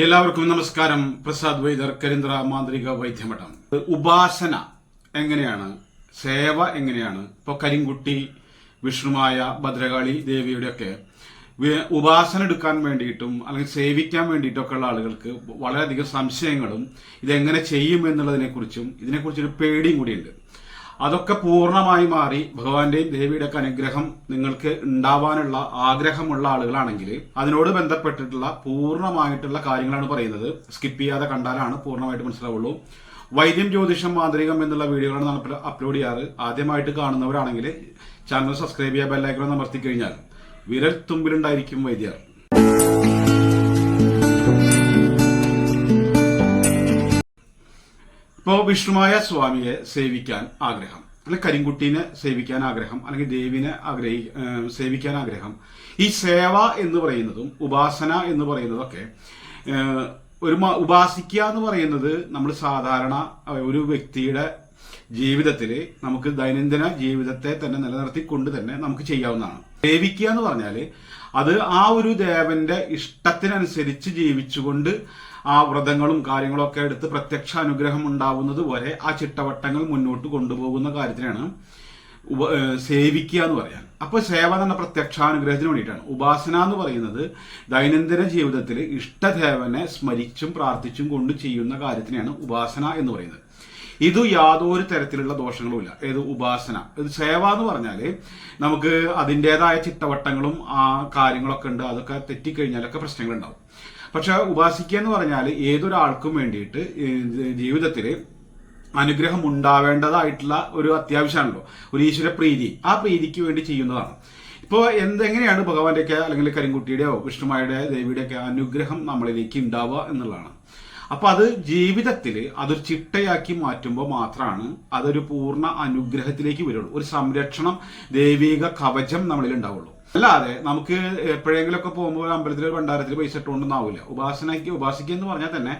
എല്ലാവർക്കും നമസ്കാരം. പ്രസാദ് വൈദ്യർ കരിന്ദ്ര മാന്ത്രിക വൈദ്യമഠം. ഉപാസന എങ്ങനെയാണ്? സേവ എങ്ങനെയാണ്? ഇപ്പോൾ കരിങ്കുട്ടി വിഷ്ണുമായ ഭദ്രകാളി ദേവിയുടെയൊക്കെ ഉപാസന എടുക്കാൻ വേണ്ടിയിട്ടും അല്ലെങ്കിൽ സേവിക്കാൻ വേണ്ടിയിട്ടൊക്കെ ഉള്ള ആളുകൾക്ക് വളരെയധികം സംശയങ്ങളും ഇതെങ്ങനെ ചെയ്യും എന്നുള്ളതിനെക്കുറിച്ചും ഇതിനെക്കുറിച്ചൊരു പേടിയും കൂടിയുണ്ട്. അതൊക്കെ പൂർണമായി മാറി ഭഗവാന്റെയും ദേവിയുടെ ഒക്കെ അനുഗ്രഹം നിങ്ങൾക്ക് ഉണ്ടാവാനുള്ള ആഗ്രഹമുള്ള ആളുകളാണെങ്കിൽ അതിനോട് ബന്ധപ്പെട്ടിട്ടുള്ള പൂർണമായിട്ടുള്ള കാര്യങ്ങളാണ് പറയുന്നത്. സ്കിപ്പ് ചെയ്യാതെ കണ്ടാലാണ് പൂർണമായിട്ട് മനസ്സിലാവുള്ളൂ. വൈദ്യം ജ്യോതിഷം മാന്ത്രികം എന്നുള്ള വീഡിയോകളാണ് നമ്മൾ അപ്ലോഡ് ചെയ്യാറ്. ആദ്യമായിട്ട് കാണുന്നവരാണെങ്കിൽ ചാനൽ സബ്സ്ക്രൈബ് ചെയ്യുക ബെല്ലൈക്കൺ അമർത്തി കഴിഞ്ഞാൽ വിരൽ തുമ്പിലുണ്ടായിരിക്കും വൈദ്യർ. ഇപ്പോൾ വിഷ്ണുമായ സ്വാമിയെ സേവിക്കാൻ ആഗ്രഹം. അല്ലെങ്കിൽ കരിങ്കുട്ടീനെ സേവിക്കാൻ ആഗ്രഹം അല്ലെങ്കിൽ ദേവിനെ ആഗ്രഹി സേവിക്കാൻ ആഗ്രഹം. ഈ സേവ എന്ന് പറയുന്നതും ഉപാസന എന്ന് പറയുന്നതൊക്കെ ഒരു ഉപാസിക്കുക എന്ന് പറയുന്നത് നമ്മൾ സാധാരണ ഒരു വ്യക്തിയുടെ ജീവിതത്തിൽ നമുക്ക് ദൈനംദിന ജീവിതത്തെ തന്നെ നിലനിർത്തിക്കൊണ്ട് തന്നെ നമുക്ക് ചെയ്യാവുന്നതാണ്. സേവിക്കുക എന്ന് പറഞ്ഞാൽ അത് ആ ഒരു ദേവന്റെ ഇഷ്ടത്തിനനുസരിച്ച് ജീവിച്ചുകൊണ്ട് ആ വ്രതങ്ങളും കാര്യങ്ങളൊക്കെ എടുത്ത് പ്രത്യക്ഷ അനുഗ്രഹം ഉണ്ടാവുന്നത് വരെ ആ ചിട്ടവട്ടങ്ങൾ മുന്നോട്ട് കൊണ്ടുപോകുന്ന കാര്യത്തിനാണ് സേവിക്കുക എന്ന് പറയാൻ. അപ്പൊ സേവ എന്ന പ്രത്യക്ഷാനുഗ്രഹത്തിന് വേണ്ടിയിട്ടാണ്. ഉപാസന എന്ന് പറയുന്നത് ദൈനംദിന ജീവിതത്തിൽ ഇഷ്ടദേവനെ സ്മരിച്ചും പ്രാർത്ഥിച്ചും കൊണ്ട് ചെയ്യുന്ന കാര്യത്തിനെയാണ് ഉപാസന എന്ന് പറയുന്നത്. ഇത് യാതൊരു തരത്തിലുള്ള ദോഷങ്ങളുമില്ല. ഏത് ഉപാസന? ഇത് സേവ എന്ന് പറഞ്ഞാൽ നമുക്ക് അതിന്റെതായ ചിട്ടവട്ടങ്ങളും ആ കാര്യങ്ങളൊക്കെ ഉണ്ട്. അതൊക്കെ തെറ്റിക്കഴിഞ്ഞാലൊക്കെ പ്രശ്നങ്ങളുണ്ടാവും. പക്ഷെ ഉപാസിക്കുക എന്ന് പറഞ്ഞാൽ ഏതൊരാൾക്കും വേണ്ടിയിട്ട് ജീവിതത്തിൽ അനുഗ്രഹം ഉണ്ടാവേണ്ടതായിട്ടുള്ള ഒരു അത്യാവശ്യമാണല്ലോ. ഒരു ഈശ്വര പ്രീതി. ആ പ്രീതിക്ക് വേണ്ടി ചെയ്യുന്നതാണ്. ഇപ്പോൾ എന്തെങ്ങനെയാണ് ഭഗവാന്റെയൊക്കെ അല്ലെങ്കിൽ കരിങ്കുട്ടിയുടെയോ വിഷ്ണുമായുടെ ദേവിയുടെയൊക്കെ അനുഗ്രഹം നമ്മളിലേക്ക് ഉണ്ടാവുക എന്നുള്ളതാണ്. അപ്പൊ അത് ജീവിതത്തിൽ അതൊരു ചിട്ടയാക്കി മാറ്റുമ്പോൾ മാത്രമാണ് അതൊരു പൂർണ അനുഗ്രഹത്തിലേക്ക് വരുള്ളൂ. ഒരു സംരക്ഷണം ദൈവിക കവചം നമ്മളിൽ ഉണ്ടാവുള്ളൂ. അല്ലാതെ നമുക്ക് എപ്പോഴെങ്കിലുമൊക്കെ പോകുമ്പോൾ അമ്പലത്തിൽ ഭണ്ഡാരത്തിൽ പൈസ ഇട്ടുകൊണ്ടൊന്നും ആവില്ല ഉപാസനയ്ക്ക് ഉപാസിക്കുക എന്ന് പറഞ്ഞാൽ തന്നെ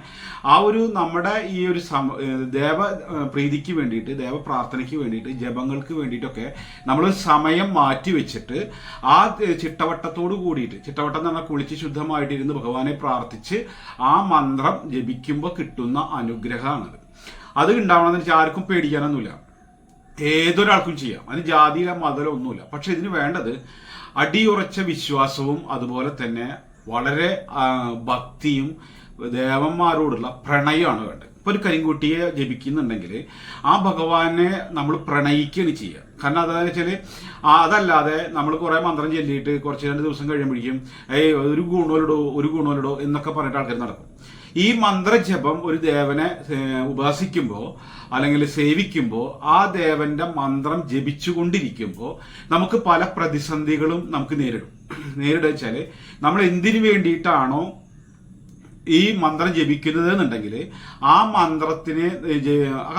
ആ ഒരു നമ്മുടെ ഈ ഒരു സമ ദേവ പ്രീതിക്ക് വേണ്ടിയിട്ട് ദേവ പ്രാർത്ഥനയ്ക്ക് വേണ്ടിയിട്ട് ജപങ്ങൾക്ക് വേണ്ടിയിട്ടൊക്കെ നമ്മൾ സമയം മാറ്റി വെച്ചിട്ട് ആ ചിട്ടവട്ടത്തോട് കൂടിയിട്ട് ചിട്ടവട്ടം എന്ന് പറഞ്ഞാൽ കുളിച്ച് ശുദ്ധമായിട്ടിരുന്ന് ഭഗവാനെ പ്രാർത്ഥിച്ച് ആ മന്ത്രം ജപിക്കുമ്പോൾ കിട്ടുന്ന അനുഗ്രഹമാണത്. അത് ഉണ്ടാവണമെന്ന് വെച്ചാൽ ആർക്കും പേടിക്കാനൊന്നുമില്ല. ഏതൊരാൾക്കും ചെയ്യാം. അതിന് ജാതിയിലോ മതലോ ഒന്നുമില്ല. പക്ഷെ ഇതിന് വേണ്ടത് അടിയുറച്ച വിശ്വാസവും അതുപോലെ തന്നെ വളരെ ഭക്തിയും ദേവന്മാരോടുള്ള പ്രണയമാണ് വേണ്ടത്. ഇപ്പൊ ഒരു കരിങ്കുട്ടിയെ ജപിക്കുന്നുണ്ടെങ്കിൽ ആ ഭഗവാനെ നമ്മൾ പ്രണയിക്കുകയാണ് ചെയ്യുക. കാരണം അതെന്ന് വെച്ചാൽ ആ അതല്ലാതെ നമ്മൾ കുറെ മന്ത്രം ചൊല്ലിയിട്ട് കുറച്ച് രണ്ട് ദിവസം കഴിയുമ്പോഴേക്കും ഏയ് ഒരു ഗുണോലിടോ ഒരു ഗുണോലിടോ എന്നൊക്കെ പറഞ്ഞിട്ട് ആൾക്കാർ നടക്കും. ഈ മന്ത്രജപം ഒരു ദേവനെ ഉപാസിക്കുമ്പോൾ അല്ലെങ്കിൽ സേവിക്കുമ്പോൾ ആ ദേവന്റെ മന്ത്രം ജപിച്ചുകൊണ്ടിരിക്കുമ്പോൾ നമുക്ക് പല പ്രതിസന്ധികളും നമുക്ക് നേരിടും. നേരിടുക വെച്ചാൽ നമ്മൾ എന്തിനു വേണ്ടിയിട്ടാണോ ഈ മന്ത്രം ജപിക്കുന്നത് എന്നുണ്ടെങ്കിൽ ആ മന്ത്രത്തിന്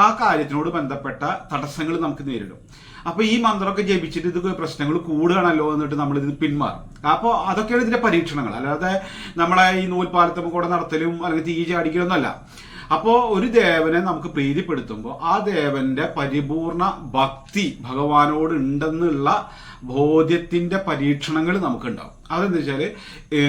ആ കാര്യത്തിനോട് ബന്ധപ്പെട്ട തടസ്സങ്ങൾ നമുക്ക് നേരിടും. അപ്പൊ ഈ മന്ത്രമൊക്കെ ജപിച്ചിട്ട് ഇത് പ്രശ്നങ്ങൾ കൂടുകയാണല്ലോ എന്നിട്ട് നമ്മൾ ഇത് പിന്മാറും. അപ്പോൾ അതൊക്കെയാണ് ഇതിന്റെ പരീക്ഷണങ്ങൾ. അല്ലാതെ നമ്മളെ ഈ നൂൽപാലത്തും കൂടെ നടത്തലും അല്ലെങ്കിൽ തീ ചാടിക്കലൊന്നല്ല അപ്പോൾ ഒരു ദേവനെ നമുക്ക് പ്രീതിപ്പെടുത്തുമ്പോൾ ആ ദേവന്റെ പരിപൂർണ ഭക്തി ഭഗവാനോട് ഉണ്ടെന്നുള്ള ബോധ്യത്തിന്റെ പരീക്ഷണങ്ങൾ നമുക്ക് ഉണ്ടാവും അതെന്താ വെച്ചാൽ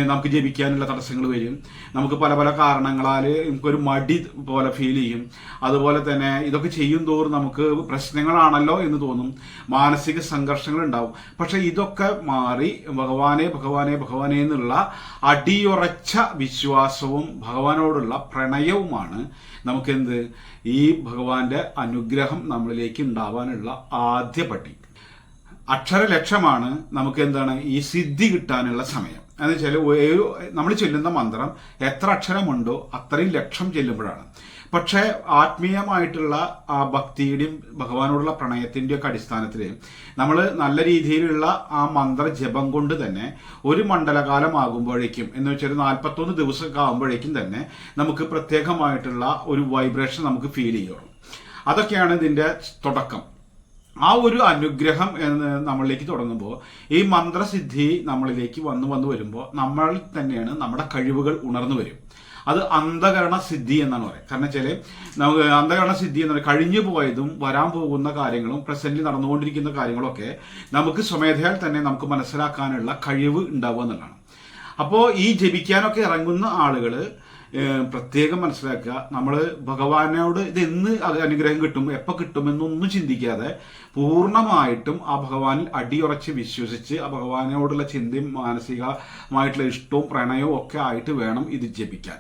നമുക്ക് ജപിക്കാനുള്ള തടസ്സങ്ങൾ വരും. നമുക്ക് പല പല കാരണങ്ങളാൽ നമുക്കൊരു മടി പോലെ ഫീൽ ചെയ്യും. അതുപോലെ തന്നെ ഇതൊക്കെ ചെയ്യും തോറും നമുക്ക് പ്രശ്നങ്ങളാണല്ലോ എന്ന് തോന്നും. മാനസിക സംഘർഷങ്ങൾ ഉണ്ടാവും. പക്ഷെ ഇതൊക്കെ മാറി ഭഗവാനെ ഭഗവാനെ ഭഗവാനെ എന്നുള്ള അടിയുറച്ച വിശ്വാസവും ഭഗവാനോടുള്ള പ്രണയവുമാണ് നമുക്കെന്ത്? ഈ ഭഗവാന്റെ അനുഗ്രഹം നമ്മളിലേക്ക് ഉണ്ടാവാനുള്ള ആദ്യ പടി. അക്ഷരലക്ഷമാണ് നമുക്ക് എന്താണ് ഈ സിദ്ധി കിട്ടാനുള്ള സമയം. എന്ന് വെച്ചാൽ ഒരു നമ്മൾ ചൊല്ലുന്ന മന്ത്രം എത്ര അക്ഷരമുണ്ടോ അത്രയും ലക്ഷം ചെല്ലുമ്പോഴാണ്. പക്ഷേ ആത്മീയമായിട്ടുള്ള ആ ഭക്തിയുടെയും ഭഗവാനോടുള്ള പ്രണയത്തിന്റെയും ഒക്കെ അടിസ്ഥാനത്തിൽ നമ്മൾ നല്ല രീതിയിലുള്ള ആ മന്ത്ര ജപം കൊണ്ട് തന്നെ ഒരു മണ്ഡലകാലം ആകുമ്പോഴേക്കും എന്ന് വെച്ചാൽ നാൽപ്പത്തൊന്ന് ദിവസമൊക്കെ ആകുമ്പോഴേക്കും തന്നെ നമുക്ക് പ്രത്യേകമായിട്ടുള്ള ഒരു വൈബ്രേഷൻ നമുക്ക് ഫീൽ ചെയ്യണം അതൊക്കെയാണ് ഇതിന്റെ തുടക്കം. ആ ഒരു അനുഗ്രഹം എന്ന് നമ്മളിലേക്ക് തുടങ്ങുമ്പോൾ ഈ മന്ത്രസിദ്ധി നമ്മളിലേക്ക് വന്നു വന്നു വരുമ്പോൾ നമ്മൾ തന്നെയാണ് നമ്മുടെ കഴിവുകൾ ഉണർന്നു വരും. അത് അന്ധകരണ സിദ്ധി എന്നാണ് പറയുക. കാരണം വെച്ചാൽ നമുക്ക് അന്ധകരണ സിദ്ധി എന്ന് പറയുന്നത് കഴിഞ്ഞു പോയതും വരാൻ പോകുന്ന കാര്യങ്ങളും പ്രസന്റിൽ നടന്നുകൊണ്ടിരിക്കുന്ന കാര്യങ്ങളൊക്കെ നമുക്ക് സ്വമേധയാൽ തന്നെ നമുക്ക് മനസ്സിലാക്കാനുള്ള കഴിവ് ഉണ്ടാവുക എന്നുള്ളതാണ്. അപ്പോൾ ഈ ജപിക്കാനൊക്കെ ഇറങ്ങുന്ന ആളുകൾ പ്രത്യേകം മനസ്സിലാക്കുക. നമ്മൾ ഭഗവാനോട് ഇത് എന്ന് അനുഗ്രഹം കിട്ടും എപ്പോൾ കിട്ടുമെന്നൊന്നും ചിന്തിക്കാതെ പൂർണമായിട്ടും ആ ഭഗവാനിൽ അടിയുറച്ച് വിശ്വസിച്ച് ആ ഭഗവാനോടുള്ള ചിന്തയും മാനസികമായിട്ടുള്ള ഇഷ്ടവും പ്രണയവും ഒക്കെ ആയിട്ട് വേണം ഇത് ജപിക്കാൻ.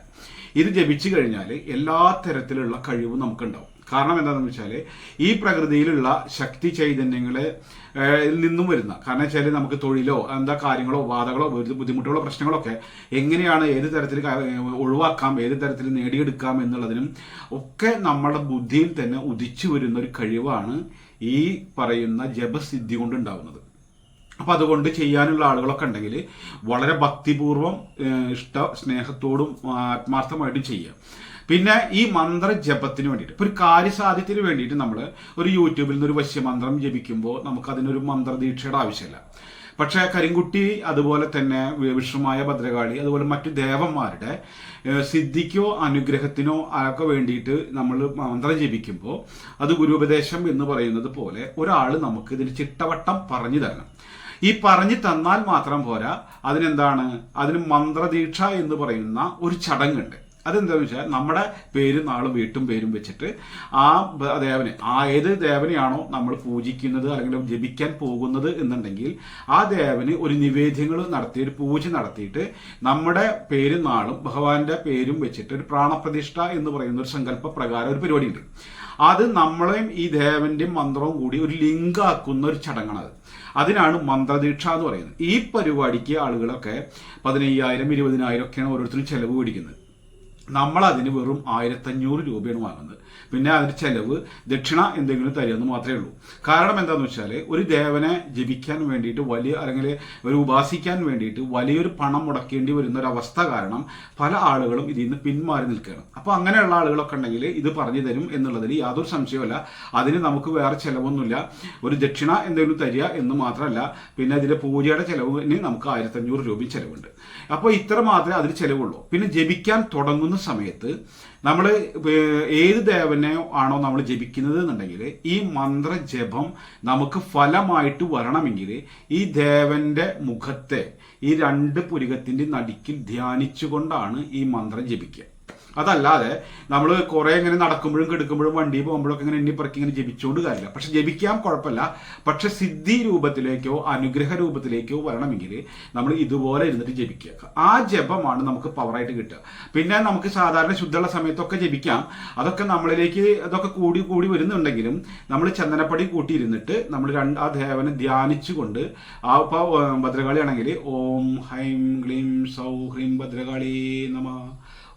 ഇത് ജപിച്ചു കഴിഞ്ഞാൽ എല്ലാ തരത്തിലുള്ള കഴിവും നമുക്കുണ്ടാവും. കാരണം എന്താണെന്ന് വെച്ചാൽ ഈ പ്രകൃതിയിലുള്ള ശക്തി ചൈതന്യങ്ങളെ നിന്നും വരുന്ന കാരണം വെച്ചാൽ നമുക്ക് തൊഴിലോ എന്താ കാര്യങ്ങളോ വാദങ്ങളോ ബുദ്ധി- ബുദ്ധിമുട്ടുകളോ പ്രശ്നങ്ങളൊക്കെ എങ്ങനെയാണ് ഏത് തരത്തിൽ ഒഴിവാക്കാം ഏത് തരത്തിൽ നേടിയെടുക്കാം എന്നുള്ളതിനും ഒക്കെ നമ്മുടെ ബുദ്ധിയിൽ തന്നെ ഉദിച്ചു വരുന്ന ഒരു കഴിവാണ് ഈ പറയുന്ന ജപസിദ്ധി കൊണ്ടുണ്ടാവുന്നത്. അപ്പോൾ അതുകൊണ്ട് ചെയ്യാനുള്ള ആളുകളൊക്കെ ഉണ്ടെങ്കിൽ വളരെ ഭക്തിപൂർവം ഇഷ്ട സ്നേഹത്തോടും ആത്മാർത്ഥമായിട്ടും ചെയ്യാം പിന്നെ ഈ മന്ത്ര ജപത്തിന് വേണ്ടിയിട്ട് ഇപ്പൊ ഒരു കാര്യസാധ്യത്തിന് വേണ്ടിയിട്ട് നമ്മൾ ഒരു യൂട്യൂബിൽ നിന്ന് ഒരു വശ്യമന്ത്രം ജപിക്കുമ്പോൾ നമുക്ക് അതിനൊരു മന്ത്രദീക്ഷയുടെ ആവശ്യമില്ല. പക്ഷെ കരിങ്കുട്ടി അതുപോലെ തന്നെ വിഷ്ണുമായ ഭദ്രകാളി അതുപോലെ മറ്റു ദേവന്മാരുടെ സിദ്ധിക്കോ അനുഗ്രഹത്തിനോ ഒക്കെ വേണ്ടിയിട്ട് നമ്മൾ മന്ത്രം ജപിക്കുമ്പോൾ അത് ഗുരുപദേശം എന്ന് പറയുന്നത് പോലെ ഒരാൾ നമുക്ക് ഇതിന് ചിട്ടവട്ടം പറഞ്ഞു തരണം. ഈ പറഞ്ഞു തന്നാൽ മാത്രം പോരാ അതിനെന്താണ്? അതിന് മന്ത്രദീക്ഷ എന്ന് പറയുന്ന ഒരു ചടങ്ങുണ്ട്. അതെന്താണെന്ന് വെച്ചാൽ നമ്മുടെ പേരും നാളും വീട്ടും പേരും വെച്ചിട്ട് ആ ദേവനെ ആ ഏത് ദേവനെയാണോ നമ്മൾ പൂജിക്കുന്നത് അല്ലെങ്കിൽ ജപിക്കാൻ പോകുന്നത് എന്നുണ്ടെങ്കിൽ ആ ദേവന് ഒരു നിവേദ്യങ്ങൾ നടത്തി ഒരു പൂജ നടത്തിയിട്ട് നമ്മുടെ പേരും നാളും ഭഗവാന്റെ പേരും വെച്ചിട്ട് ഒരു പ്രാണപ്രതിഷ്ഠ എന്ന് പറയുന്ന ഒരു സങ്കല്പ പ്രകാരം ഒരു പരിപാടിയുണ്ട്. അത് നമ്മളെയും ഈ ദേവന്റെയും മന്ത്രവും കൂടി ഒരു ലിങ്കാക്കുന്ന ഒരു ചടങ്ങാണത്. അതിനാണ് മന്ത്രദീക്ഷ എന്ന് പറയുന്നത്. ഈ പരിപാടിക്ക് ആളുകളൊക്കെ പതിനയ്യായിരം ഇരുപതിനായിരം ഒക്കെയാണ് ഓരോരുത്തരും ചെലവ് പിടിക്കുന്നത് നമ്മൾ അതിന് വെറും ആയിരത്തഞ്ഞൂറ് രൂപയാണ് വാങ്ങുന്നത്. പിന്നെ അതിന് ചെലവ് ദക്ഷിണ എന്തെങ്കിലും തരുമെന്ന് മാത്രമേ ഉള്ളൂ. കാരണം എന്താണെന്ന് വെച്ചാൽ ഒരു ദേവനെ ജപിക്കാൻ വേണ്ടിയിട്ട് വലിയ അല്ലെങ്കിൽ ഒരു ഉപാസിക്കാൻ വേണ്ടിയിട്ട് വലിയൊരു പണം മുടക്കേണ്ടി വരുന്ന ഒരു അവസ്ഥ കാരണം പല ആളുകളും ഇതിൽ നിന്ന് പിന്മാറി നിൽക്കുകയാണ്. അപ്പോൾ അങ്ങനെയുള്ള ആളുകളൊക്കെ ഉണ്ടെങ്കിൽ ഇത് പറഞ്ഞു തരും എന്നുള്ളതിൽ യാതൊരു സംശയമല്ല. അതിന് നമുക്ക് വേറെ ചിലവൊന്നുമില്ല. ഒരു ദക്ഷിണ എന്തെങ്കിലും തരിക എന്ന് മാത്രമല്ല. പിന്നെ അതിന്റെ പൂജയുടെ ചിലവിന് നമുക്ക് ആയിരത്തഞ്ഞൂറ് രൂപ ചിലവുണ്ട്. അപ്പോൾ ഇത്ര മാത്രമേ അതിന് ചിലവുള്ളൂ. പിന്നെ ജപിക്കാൻ തുടങ്ങുന്ന സമയത്ത് നമ്മൾ ഏത് ദേവനെ ആണോ നമ്മൾ ജപിക്കുന്നത് എന്നുണ്ടെങ്കിൽ ഈ മന്ത്രജപം നമുക്ക് ഫലമായിട്ട് വരണമെങ്കിൽ ഈ ദേവന്റെ മുഖത്തെ ഈ രണ്ട് പുരികത്തിന്റെ നടുക്കിൽ ധ്യാനിച്ചുകൊണ്ടാണ് ഈ മന്ത്രം ജപിക്കുക. അതല്ലാതെ നമ്മൾ കുറെ ഇങ്ങനെ നടക്കുമ്പോഴും കിടക്കുമ്പോഴും വണ്ടി പോകുമ്പോഴൊക്കെ ഇങ്ങനെ എണ്ണിപ്പറക്കി ഇങ്ങനെ ജപിച്ചുകൊണ്ട് കാര്യമില്ല. പക്ഷെ ജപിക്കാൻ കുഴപ്പമില്ല. പക്ഷെ സിദ്ധി രൂപത്തിലേക്കോ അനുഗ്രഹ രൂപത്തിലേക്കോ വരണമെങ്കിൽ നമ്മൾ ഇതുപോലെ ഇരുന്നിട്ട് ജപിക്കുക. ആ ജപമാണ് നമുക്ക് പവറായിട്ട് കിട്ടുക. പിന്നെ നമുക്ക് സാധാരണ ശുദ്ധമുള്ള സമയത്തൊക്കെ ജപിക്കാം. അതൊക്കെ നമ്മളിലേക്ക് അതൊക്കെ കൂടി കൂടി വരുന്നുണ്ടെങ്കിലും നമ്മൾ ചന്ദനപ്പടി കൂട്ടിയിരുന്നിട്ട് നമ്മൾ രണ്ട് ആ ദേവനെ ധ്യാനിച്ചുകൊണ്ട് ആ ഇപ്പോൾ ഭദ്രകാളി ഓം ഹൈം ക്ലീം സൗ ഹ്രീം ഭദ്രകാളി നമ.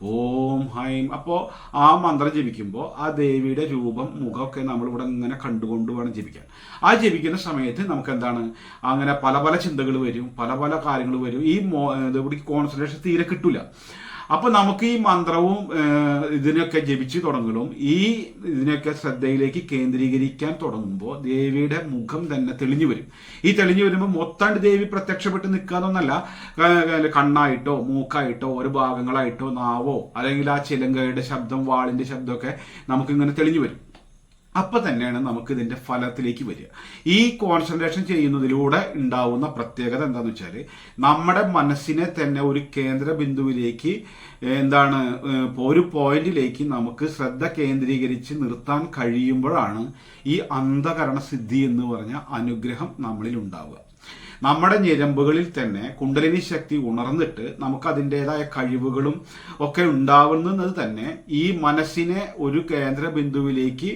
ഓം ഹൈം. അപ്പോൾ ആ മന്ത്രം ജപിക്കുമ്പോൾ ആ ദേവിയുടെ രൂപം മുഖമൊക്കെ നമ്മളിവിടെ ഇങ്ങനെ കണ്ടുകൊണ്ട് വേണം ജപിക്കാൻ. ആ ജപിക്കുന്ന സമയത്ത് നമുക്ക് എന്താണ് അങ്ങനെ പല പല ചിന്തകൾ വരും പല പല കാര്യങ്ങൾ വരും. ഈ മോ ഇവിടെ കോൺസെൻട്രേഷൻ തീരെ കിട്ടൂല. അപ്പൊ നമുക്ക് ഈ മന്ത്രവും ഇതിനൊക്കെ ജപിച്ചു തുടങ്ങലും. ഈ ഇതിനൊക്കെ ശ്രദ്ധയിലേക്ക് കേന്ദ്രീകരിക്കാൻ തുടങ്ങുമ്പോൾ ദേവിയുടെ മുഖം തന്നെ തെളിഞ്ഞു വരും. ഈ തെളിഞ്ഞു വരുമ്പോൾ മൊത്താണ്ട് ദേവി പ്രത്യക്ഷപ്പെട്ട് നിൽക്കാന്നൊന്നല്ല കണ്ണായിട്ടോ മൂക്കായിട്ടോ ഒരു ഭാഗങ്ങളായിട്ടോ നാവോ അല്ലെങ്കിൽ ആ ചിലങ്കയുടെ ശബ്ദം വാളിന്റെ ശബ്ദമൊക്കെ നമുക്കിങ്ങനെ തെളിഞ്ഞു വരും. അപ്പൊ തന്നെയാണ് നമുക്ക് ഇതിന്റെ ഫലത്തിലേക്ക് വരിക. ഈ കോൺസെൻട്രേഷൻ ചെയ്യുന്നതിലൂടെ ഉണ്ടാവുന്ന പ്രത്യേകത എന്താണെന്ന് വെച്ചാൽ നമ്മുടെ മനസ്സിനെ തന്നെ ഒരു കേന്ദ്ര ബിന്ദുവിലേക്ക് എന്താണ് ഒരു പോയിന്റിലേക്ക് നമുക്ക് ശ്രദ്ധ കേന്ദ്രീകരിച്ച് നിർത്താൻ കഴിയുമ്പോഴാണ് ഈ അന്ധകരണ സിദ്ധി എന്ന് പറഞ്ഞ അനുഗ്രഹം നമ്മളിൽ ഉണ്ടാവുക. നമ്മുടെ ഞരമ്പുകളിൽ തന്നെ കുണ്ടലിനി ശക്തി ഉണർന്നിട്ട് നമുക്ക് അതിന്റെതായ കഴിവുകളും ഒക്കെ ഉണ്ടാവുന്നത് തന്നെ ഈ മനസ്സിനെ ഒരു കേന്ദ്ര ബിന്ദുവിലേക്ക്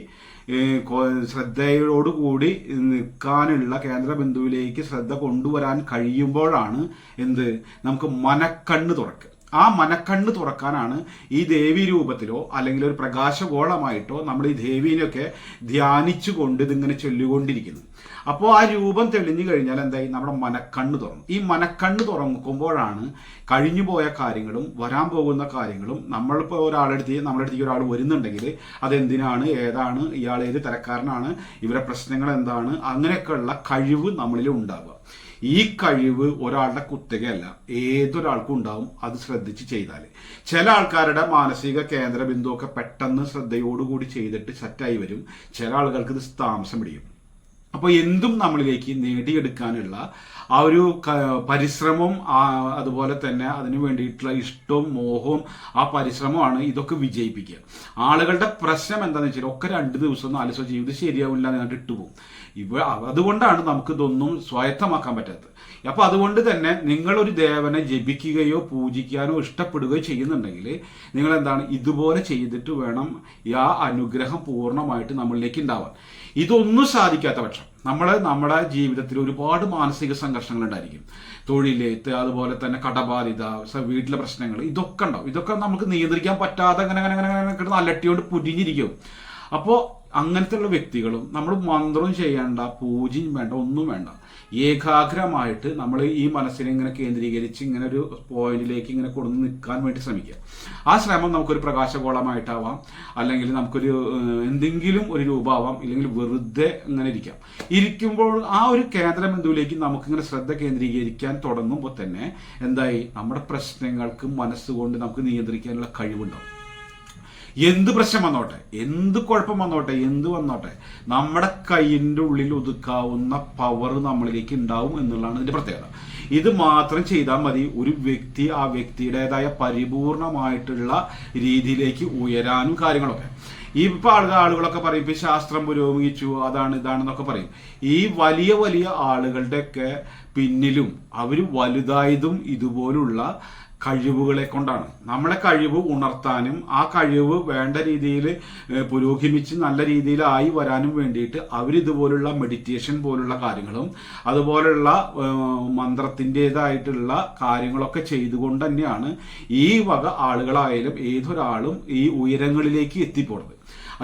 ശ്രദ്ധയോടുകൂടി നിൽക്കാനുള്ള കേന്ദ്ര ബിന്ദുവിലേക്ക് ശ്രദ്ധ കൊണ്ടുവരാൻ കഴിയുമ്പോഴാണ് എന്ത്? നമുക്ക് മനക്കണ്ണ് തുറക്കുക ആ മനക്കണ്ണ് തുറക്കാനാണ് ഈ ദേവി രൂപത്തിലോ അല്ലെങ്കിൽ ഒരു പ്രകാശഗോളമായിട്ടോ നമ്മൾ ഈ ദേവീനെയൊക്കെ ധ്യാനിച്ചുകൊണ്ട് ഇതിങ്ങനെ ചൊല്ലിക്കൊണ്ടിരിക്കുന്നത്. അപ്പോൾ ആ രൂപം തെളിഞ്ഞു കഴിഞ്ഞാൽ എന്തായി? നമ്മുടെ മനക്കണ്ണ് തുറന്നു. ഈ മനക്കണ്ണ് തുറക്കുമ്പോഴാണ് കഴിഞ്ഞു പോയ കാര്യങ്ങളും വരാൻ പോകുന്ന കാര്യങ്ങളും നമ്മളിപ്പോൾ ഒരാളെടുത്ത് നമ്മുടെ ഒരാൾ വരുന്നുണ്ടെങ്കിൽ അതെന്തിനാണ്? ഏതാണ്? ഇയാൾ ഏത് തരക്കാരനാണ്? ഇവരെ പ്രശ്നങ്ങൾ എന്താണ്? അങ്ങനെയൊക്കെയുള്ള കഴിവ് നമ്മളിൽ ഉണ്ടാവുക. ഈ കഴിവ് ഒരാളുടെ കുത്തകയല്ല. ഏതൊരാൾക്കും ഉണ്ടാവും അത് ശ്രദ്ധിച്ച് ചെയ്താൽ ചില ആൾക്കാരുടെ മാനസിക കേന്ദ്ര ബിന്ദുവൊക്കെ പെട്ടെന്ന് ശ്രദ്ധയോടുകൂടി ചെയ്തിട്ട് സെറ്റായി വരും. ചില ആളുകൾക്ക് ഇത് താമസം പിടിക്കും അപ്പോൾ എന്തും നമ്മളിലേക്ക് നേടിയെടുക്കാനുള്ള ആ ഒരു പരിശ്രമം അതുപോലെ തന്നെ അതിന് വേണ്ടിയിട്ടുള്ള ഇഷ്ടവും മോഹവും ആ പരിശ്രമമാണ് ഇതൊക്കെ വിജയിപ്പിക്കുക. ആളുകളുടെ പ്രശ്നം എന്താണെന്ന് വെച്ചാൽ ഒക്കെ രണ്ട് ദിവസം ദിവസം ജീവിതം ശരിയാവില്ല എന്ന് കണ്ടിട്ട് ഇട്ടുപോകും. ഇവ അതുകൊണ്ടാണ് നമുക്ക് ഇതൊന്നും സ്വായത്തമാക്കാൻ പറ്റാത്തത്. അപ്പോൾ അതുകൊണ്ട് തന്നെ നിങ്ങളൊരു ദേവനെ ജപിക്കുകയോ പൂജിക്കാനോ ഇഷ്ടപ്പെടുകയോ ചെയ്യുന്നുണ്ടെങ്കിൽ നിങ്ങൾ എന്താണ് ഇതുപോലെ ചെയ്തിട്ട് വേണം ആ അനുഗ്രഹം പൂർണമായിട്ട് നമ്മളിലേക്ക് ഉണ്ടാവാൻ. ഇതൊന്നും സാധിക്കാത്ത പക്ഷം. നമ്മൾ നമ്മുടെ ജീവിതത്തിൽ ഒരുപാട് മാനസിക സംഘർഷങ്ങൾ ഉണ്ടായിരിക്കും. തൊഴിലേത്ത് അതുപോലെ തന്നെ കടബാധിത വീട്ടിലെ പ്രശ്നങ്ങൾ ഇതൊക്കെ ഉണ്ടാവും. ഇതൊക്കെ നമുക്ക് നിയന്ത്രിക്കാൻ പറ്റാതെ അങ്ങനെ അങ്ങനെ അങ്ങനെ അങ്ങനെ കിട്ടുന്ന അലട്ടിയോണ്ട് പുരിഞ്ഞിരിക്കും. അപ്പോൾ അങ്ങനത്തെയുള്ള വ്യക്തികളും നമ്മൾ മന്ത്രവും ചെയ്യേണ്ട പൂജയും വേണ്ട ഒന്നും വേണ്ട. ഏകാഗ്രമായിട്ട് നമ്മൾ ഈ മനസ്സിനെ ഇങ്ങനെ കേന്ദ്രീകരിച്ച് ഇങ്ങനെ ഒരു പോയിന്റിലേക്ക് ഇങ്ങനെ കൊണ്ടു നിൽക്കാൻ വേണ്ടി ശ്രമിക്കുക. ആ ശ്രമം നമുക്കൊരു പ്രകാശഗോളമായിട്ടാവാം അല്ലെങ്കിൽ നമുക്കൊരു എന്തെങ്കിലും ഒരു രൂപമാവാം ഇല്ലെങ്കിൽ വെറുതെ ഇങ്ങനെ ഇരിക്കാം. ഇരിക്കുമ്പോൾ ആ ഒരു കേന്ദ്ര ബിന്ദുവിലേക്ക് നമുക്കിങ്ങനെ ശ്രദ്ധ കേന്ദ്രീകരിക്കാൻ തുടങ്ങുമ്പോൾ തന്നെ എന്തായി? നമ്മുടെ പ്രശ്നങ്ങൾക്ക് മനസ്സുകൊണ്ട് നമുക്ക് നിയന്ത്രിക്കാനുള്ള കഴിവുണ്ടാവും. എന്ത് പ്രശ്നം വന്നോട്ടെ? എന്ത് കുഴപ്പം വന്നോട്ടെ? എന്ത് വന്നോട്ടെ? നമ്മുടെ കൈയിന്റെ ഉള്ളിൽ ഒതുക്കാവുന്ന പവർ നമ്മളിലേക്ക് ഉണ്ടാവും എന്നുള്ളതാണ് ഇതിന്റെ പ്രത്യേകത. ഇത് മാത്രം ചെയ്താൽ മതി. ഒരു വ്യക്തി ആ വ്യക്തിയുടേതായ പരിപൂർണമായിട്ടുള്ള രീതിയിലേക്ക് ഉയരാനും കാര്യങ്ങളൊക്കെ. ഈ ഇപ്പൊ ആളുകൾ ആളുകളൊക്കെ പറയും ഇപ്പൊ ശാസ്ത്രം പുരോഗമിച്ചു അതാണ് ഇതാണെന്നൊക്കെ പറയും. ഈ വലിയ വലിയ ആളുകളുടെയൊക്കെ പിന്നിലും അവർ വലുതായതും ഇതുപോലുള്ള കഴിവുകളെ കൊണ്ടാണ്. നമ്മളെ കഴിവ് ഉണർത്താനും ആ കഴിവ് വേണ്ട രീതിയിൽ പുരോഗമിച്ച് നല്ല രീതിയിലായി വരാനും വേണ്ടിയിട്ട് അവരിതുപോലുള്ള മെഡിറ്റേഷൻ പോലുള്ള കാര്യങ്ങളും അതുപോലുള്ള മന്ത്രത്തിന്റെതായിട്ടുള്ള കാര്യങ്ങളൊക്കെ ചെയ്തുകൊണ്ട് തന്നെയാണ് ഈ വക ആളുകളായാലും ഏതൊരാളും ഈ ഉയരങ്ങളിലേക്ക് എത്തിപ്പോണത്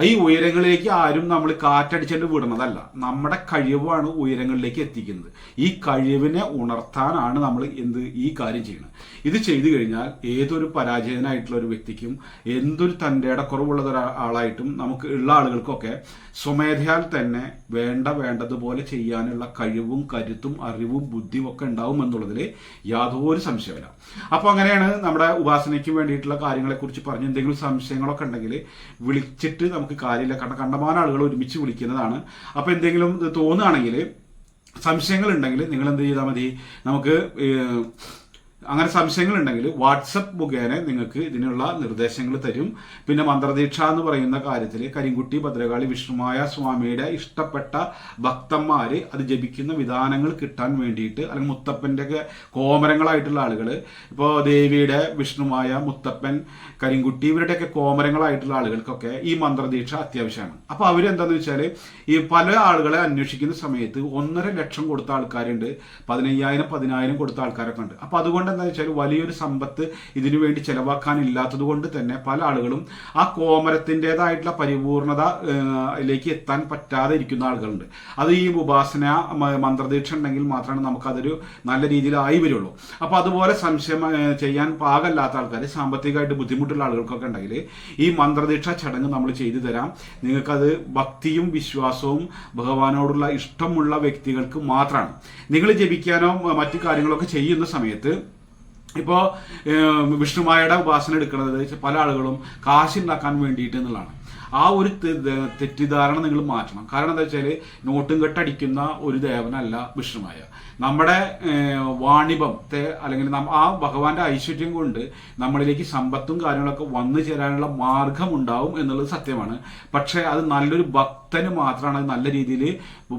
ഈ ഉയരങ്ങളിലേക്ക് ആരും നമ്മൾ കാറ്റടിച്ചിട്ട് വിടുന്നതല്ല. നമ്മുടെ കഴിവാണ് ഉയരങ്ങളിലേക്ക് എത്തിക്കുന്നത്. ഈ കഴിവിനെ ഉണർത്താനാണ് നമ്മൾ എന്ത് ഈ കാര്യം ചെയ്യുന്നത്. ഇത് ചെയ്തു കഴിഞ്ഞാൽ ഏതൊരു പരാജയനായിട്ടുള്ള ഒരു വ്യക്തിക്കും എന്തൊരു തന്റെ കുറവുള്ള ഒരാളായിട്ടും നമുക്ക് ഉള്ള ആളുകൾക്കൊക്കെ സ്വമേധയാൽ തന്നെ വേണ്ട വേണ്ടതുപോലെ ചെയ്യാനുള്ള കഴിവും കരുത്തും അറിവും ബുദ്ധിയും ഒക്കെ ഉണ്ടാവും എന്നുള്ളതിൽ യാതൊരു സംശയമില്ല അപ്പോൾ അങ്ങനെയാണ് നമ്മുടെ ഉപാസനയ്ക്ക് വേണ്ടിയിട്ടുള്ള കാര്യങ്ങളെക്കുറിച്ച് പറഞ്ഞ് എന്തെങ്കിലും സംശയങ്ങളൊക്കെ ഉണ്ടെങ്കിൽ വിളിച്ചിട്ട് നമുക്ക് കാര്യമില്ല. കാരണം കണ്ടമാന ആളുകൾ ഒരുമിച്ച് വിളിക്കുന്നതാണ്. അപ്പോൾ എന്തെങ്കിലും തോന്നുകയാണെങ്കിൽ സംശയങ്ങൾ ഉണ്ടെങ്കിൽ നിങ്ങൾ എന്ത് ചെയ്താൽ മതി? നമുക്ക് അങ്ങനെ സംശയങ്ങൾ ഉണ്ടെങ്കിൽ വാട്സപ്പ് മുഖേന നിങ്ങൾക്ക് ഇതിനുള്ള നിർദ്ദേശങ്ങൾ തരും. പിന്നെ മന്ത്രദീക്ഷ എന്ന് പറയുന്ന കാര്യത്തിൽ കരിങ്കുട്ടി ഭദ്രകാളി വിഷ്ണുമായ സ്വാമിയുടെ ഇഷ്ടപ്പെട്ട ഭക്തന്മാർ അത് ജപിക്കുന്ന വിധാനങ്ങൾ കിട്ടാൻ വേണ്ടിയിട്ട് അല്ലെങ്കിൽ മുത്തപ്പന്റെ ഒക്കെ കോമരങ്ങളായിട്ടുള്ള ആളുകൾ ഇപ്പോൾ ദേവിയുടെ വിഷ്ണുമായ മുത്തപ്പൻ കരിങ്കുട്ടി ഇവരുടെയൊക്കെ കോമരങ്ങളായിട്ടുള്ള ആളുകൾക്കൊക്കെ ഈ മന്ത്രദീക്ഷ അത്യാവശ്യമാണ്. അപ്പോൾ അവരെന്താന്ന് വെച്ചാൽ ഈ പല ആളുകളെ അന്വേഷിക്കുന്ന സമയത്ത് ഒന്നര ലക്ഷം കൊടുത്ത ആൾക്കാരുണ്ട് പതിനയ്യായിരം പതിനായിരം കൊടുത്ത ആൾക്കാരൊക്കെ ഉണ്ട്. അപ്പോൾ അതുകൊണ്ട് എന്താ വെച്ചാൽ വലിയൊരു സമ്പത്ത് ഇതിനു വേണ്ടി ചെലവാക്കാനില്ലാത്തത് കൊണ്ട് തന്നെ പല ആളുകളും ആ കോമരത്തിന്റെതായിട്ടുള്ള പരിപൂർണത ലേക്ക് എത്താൻ പറ്റാതെ ഇരിക്കുന്ന ആളുകളുണ്ട്. അത് ഈ ഉപാസന മന്ത്രദീക്ഷ ഉണ്ടെങ്കിൽ മാത്രമാണ് നമുക്കതൊരു നല്ല രീതിയിലായി വരുള്ളൂ. അപ്പോൾ അതുപോലെ സംശയം ചെയ്യാൻ പാകല്ലാത്ത ആൾക്കാർ സാമ്പത്തികമായിട്ട് ബുദ്ധിമുട്ടുള്ള ആളുകൾക്കൊക്കെ ഉണ്ടെങ്കിൽ ഈ മന്ത്രദീക്ഷ ചടങ്ങ് നമ്മൾ ചെയ്തു തരാം. നിങ്ങൾക്കത് ഭക്തിയും വിശ്വാസവും ഭഗവാനോടുള്ള ഇഷ്ടമുള്ള വ്യക്തികൾക്ക് മാത്രമാണ്. നിങ്ങൾ ജപിക്കാനോ മറ്റു കാര്യങ്ങളൊക്കെ ചെയ്യുന്ന സമയത്ത് ഇപ്പോൾ വിഷ്ണുമായയുടെ ഉപാസന എടുക്കുന്നത് പല ആളുകളും കാശുണ്ടാക്കാൻ വേണ്ടിയിട്ട് എന്നുള്ളതാണ്. ആ ഒരു തെറ്റിദ്ധാരണ നിങ്ങൾ മാറ്റണം. കാരണം എന്താ വെച്ചാൽ നോട്ടും കെട്ടടിക്കുന്ന ഒരു ദേവനല്ല വിഷ്ണുമായ. നമ്മുടെ വാണിഭത്തെ അല്ലെങ്കിൽ ആ ഭഗവാന്റെ ഐശ്വര്യം കൊണ്ട് നമ്മളിലേക്ക് സമ്പത്തും കാര്യങ്ങളൊക്കെ വന്നു ചേരാനുള്ള മാർഗം ഉണ്ടാവും എന്നുള്ളത് സത്യമാണ്. പക്ഷേ അത് നല്ലൊരു ഭക്തന് മാത്രമാണ് നല്ല രീതിയിൽ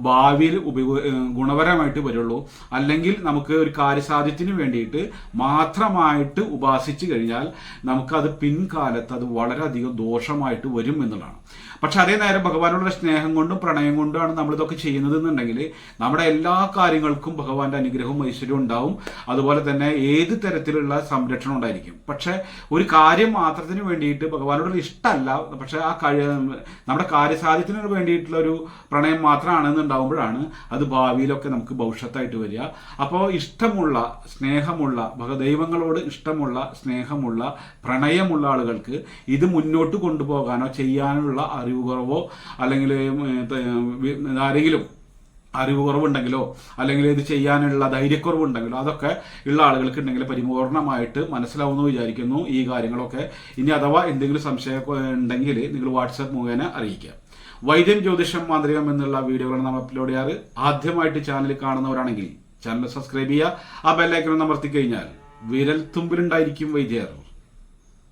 ഭാവിയിൽ ഉപയോഗ ഗുണപരമായിട്ട് വരുള്ളൂ. അല്ലെങ്കിൽ നമുക്ക് ഒരു കാര്യസാധ്യത്തിന് വേണ്ടിയിട്ട് മാത്രമായിട്ട് ഉപാസിച്ചു കഴിഞ്ഞാൽ നമുക്കത് പിൻകാലത്ത് അത് വളരെയധികം ദോഷമായിട്ട് വരും എന്നുള്ളതാണ്. പക്ഷെ അതേ നേരം ഭഗവാനോടുള്ള സ്നേഹം കൊണ്ടും പ്രണയം കൊണ്ടുമാണ് നമ്മളിതൊക്കെ ചെയ്യുന്നത് എന്നുണ്ടെങ്കിൽ നമ്മുടെ എല്ലാ കാര്യങ്ങൾക്കും ഭഗവാന്റെ അനുഗ്രഹവും ഐശ്വര്യവും ഉണ്ടാവും. അതുപോലെ തന്നെ ഏത് തരത്തിലുള്ള സംരക്ഷണം ഉണ്ടായിരിക്കും. പക്ഷെ ഒരു കാര്യം മാത്രത്തിന് വേണ്ടിയിട്ട് ഭഗവാനോടുള്ള ഇഷ്ടമല്ല. പക്ഷെ ആ കഴി നമ്മുടെ കാര്യസാധ്യത്തിന് വേണ്ടിയിട്ടുള്ള ഒരു പ്രണയം മാത്രമാണെന്നുണ്ടാവുമ്പോഴാണ് അത് ഭാവിയിലൊക്കെ നമുക്ക് ഭവിഷ്യത്തായിട്ട് വരിക. അപ്പോൾ ഇഷ്ടമുള്ള സ്നേഹമുള്ള ഭഗദൈവങ്ങളോട് ഇഷ്ടമുള്ള സ്നേഹമുള്ള പ്രണയമുള്ള ആളുകൾക്ക് ഇത് മുന്നോട്ട് കൊണ്ടുപോകാനോ ചെയ്യാനുള്ള കുറവോ അല്ലെങ്കിൽ ആരെങ്കിലും അറിവ് കുറവുണ്ടെങ്കിലോ അല്ലെങ്കിൽ ഇത് ചെയ്യാനുള്ള ധൈര്യക്കുറവുണ്ടെങ്കിലോ അതൊക്കെ ഉള്ള ആളുകൾക്ക് ഉണ്ടെങ്കിൽ പരിപൂർണമായിട്ട് മനസ്സിലാവുമെന്ന് വിചാരിക്കുന്നു ഈ കാര്യങ്ങളൊക്കെ. ഇനി അഥവാ എന്തെങ്കിലും സംശയം ഉണ്ടെങ്കിൽ നിങ്ങൾ വാട്സപ്പ് മുഖേന അറിയിക്കുക. വൈദ്യം ജ്യോതിഷം മാന്ത്രികം എന്നുള്ള വീഡിയോകളാണ് നമ്മൾ അപ്ലോഡ് ചെയ്യാറ്. ആദ്യമായിട്ട് ചാനൽ കാണുന്നവരാണെങ്കിൽ ചാനൽ സബ്സ്ക്രൈബ് ചെയ്യുക. ആ ബെല്ലൈക്കൺ അമർത്തി കഴിഞ്ഞാൽ വിരൽ തുമ്പിലുണ്ടായിരിക്കും വൈദ്യർ.